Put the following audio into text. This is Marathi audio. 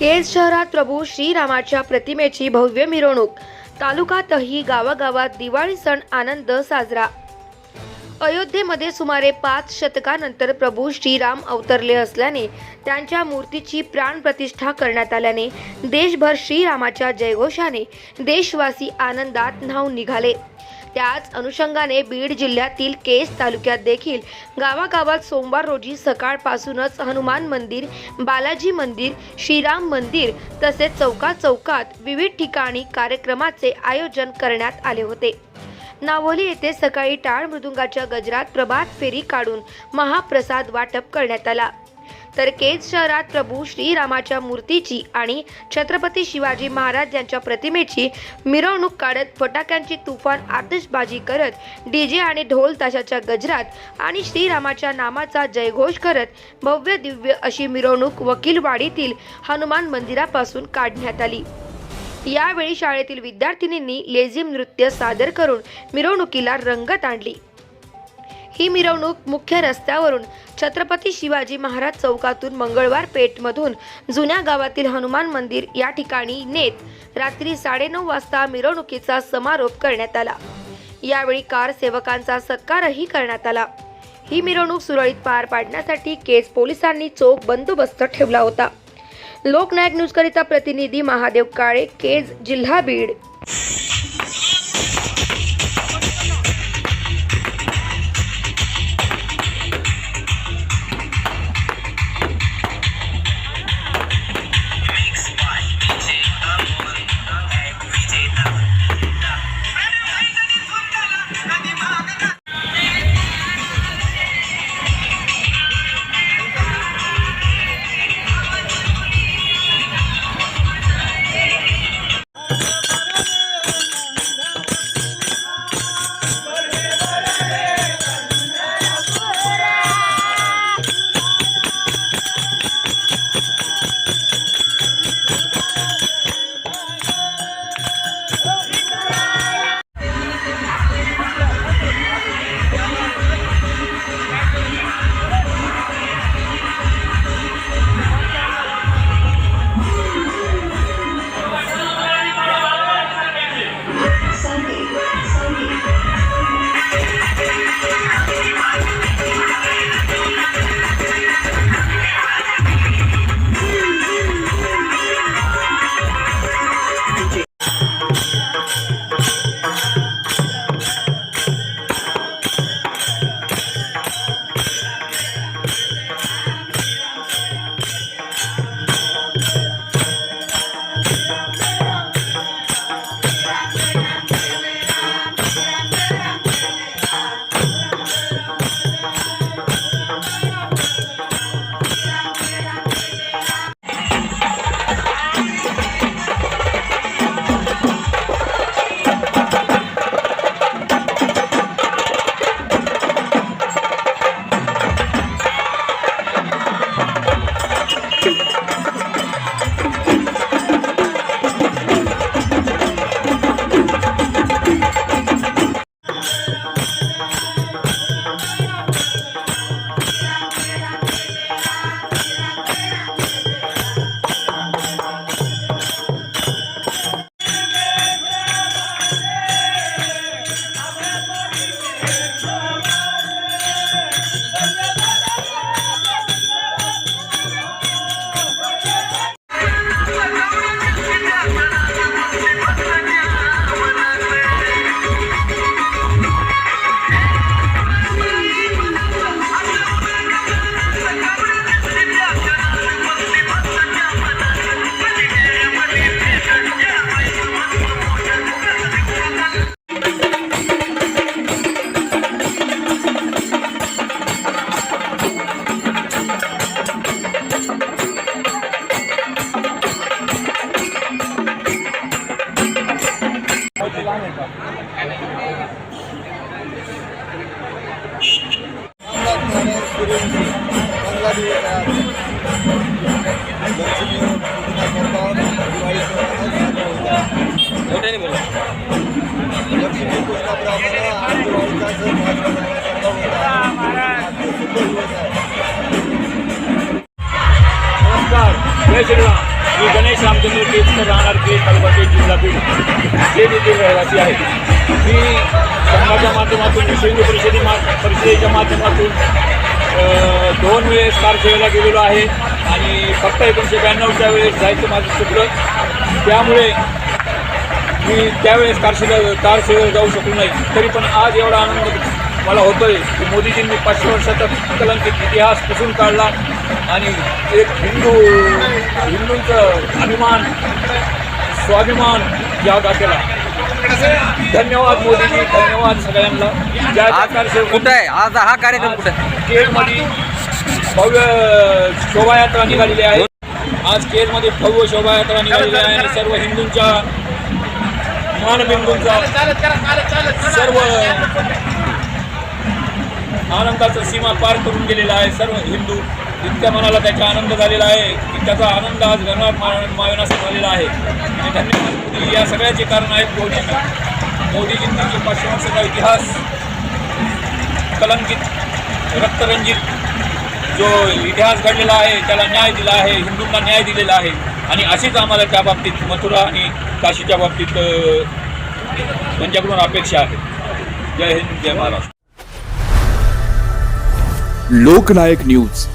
केज शहरात प्रभू श्रीरामाच्या प्रतिमेची भव्य मिरवणूक. तालुक्यातही गावागावात दिवाळी सण आनंद साजरा. अयोध्येमध्ये सुमारे पाच शतकानंतर प्रभू श्रीराम अवतरले असल्याने त्यांच्या मूर्तीची प्राणप्रतिष्ठा करण्यात आल्याने देशभर श्रीरामाच्या जयघोषाने देशवासी आनंदात न्हावून निघाले. त्याच अनुषंगाने बीड जिल्ह्यातील केस तालुक्यात देखील गावागावात सोमवार रोजी सकाळपासूनच हनुमान मंदिर बालाजी मंदिर श्रीराम मंदिर तसेच चौका चौकात विविध ठिकाणी कार्यक्रमाचे आयोजन करण्यात आले होते. नावोली येथे सकाळी टाळ मृदुंगाच्या गजरात प्रभात फेरी काढून महाप्रसाद वाटप करण्यात आला. तर केज शहरात प्रभू श्रीरामाच्या मूर्तीची आणि छत्रपती शिवाजी महाराज यांच्या प्रतिमेची मिरवणूक काढत फटाक्यांची तुफान आतिषबाजी करत डीजे आणि ढोल ताशाच्या गजरात आणि श्रीरामाच्या नामाचा जयघोष करत भव्य दिव्य अशी मिरवणूक वकीलवाडीतील हनुमान मंदिरापासून काढण्यात आली. यावेळी शाळेतील विद्यार्थिनींनी लेझिम नृत्य सादर करून मिरवणुकीला रंगत आणली. ही मिरवणूक मुख्य रस्त्यावरून छत्रपती शिवाजी महाराज चौकातून मंगळवार पेठमधून जुन्या गावातील हनुमान मंदिर या ठिकाणी नेत रात्री साडेनऊ वाजता मिरवणुकीचा समारोप करण्यात आला. यावेळी कार सेवकांचा सत्कारही करण्यात आला. ही मिरवणूक सुरळीत पार पाडण्यासाठी केज पोलिसांनी चोख बंदोबस्त ठेवला होता. लोकनायक न्यूजकरिता प्रतिनिधी महादेव काळे केज जिल्हा बीड नमस्कार जय श्रीराम. मी गणेश रामचंद्र केतकर राहणार केत तालुक्याचे जिल्हा हे देखील रहिवासी आहे मी संघाच्या माध्यमातून शिंदू परिषदे परिषदेच्या माध्यमातून दोन वेळेस कारसेवेला गेलेलो आहे आणि फक्त एकोणीसशे ब्याण्णवच्या वेळेस जायचं माझं चुकलं त्यामुळे मी त्यावेळेस कारसेवेला कारसेवेला जाऊ शकलो नाही. तरी पण आज एवढा आनंद मला होतोय की मोदीजींनी पाचशे वर्षाचा कलंकित इतिहास पुसून काढला आणि एक हिंदू हिंदूंचं अभिमान स्वाभिमान जागा केला. धन्यवाद मोदीजी धन्यवाद सगळ्यांना. ज्या कारसेवक कुठं आहे? आज हा कार्यक्रम कुठं केळमध्ये भव्य शोभायात्रा निघालेली आहे. आज केळमध्ये भव्य शोभायात्रा निघालेली आहे आणि सर्व हिंदूंच्या मानबिंदूंचा सर्व आनंदाचा सीमा पार करून गेलेला आहे सर्व हिंदू. इतक्या मनाला त्याचा आनंद झालेला आहे की त्याचा आनंद आज घरात माविनासा झालेला आहे. आणि धन्यवाद या सगळ्याचे कारण आहेत मोदीजी मोदीजींनी जो पाचशे वर्षाचा इतिहास कलंकित रक्तरंजित जो इतिहास घडलेला आहे त्याला न्याय दिला आहे हिंदूंना न्याय दिलेला आहे. आणि अशीच आम्हाला त्या बाबतीत मथुरा आणि काशीच्या बाबतीत त्यांच्याकडून अपेक्षा आहे. जय हिंद जय महाराष्ट्र. लोकनायक न्यूज.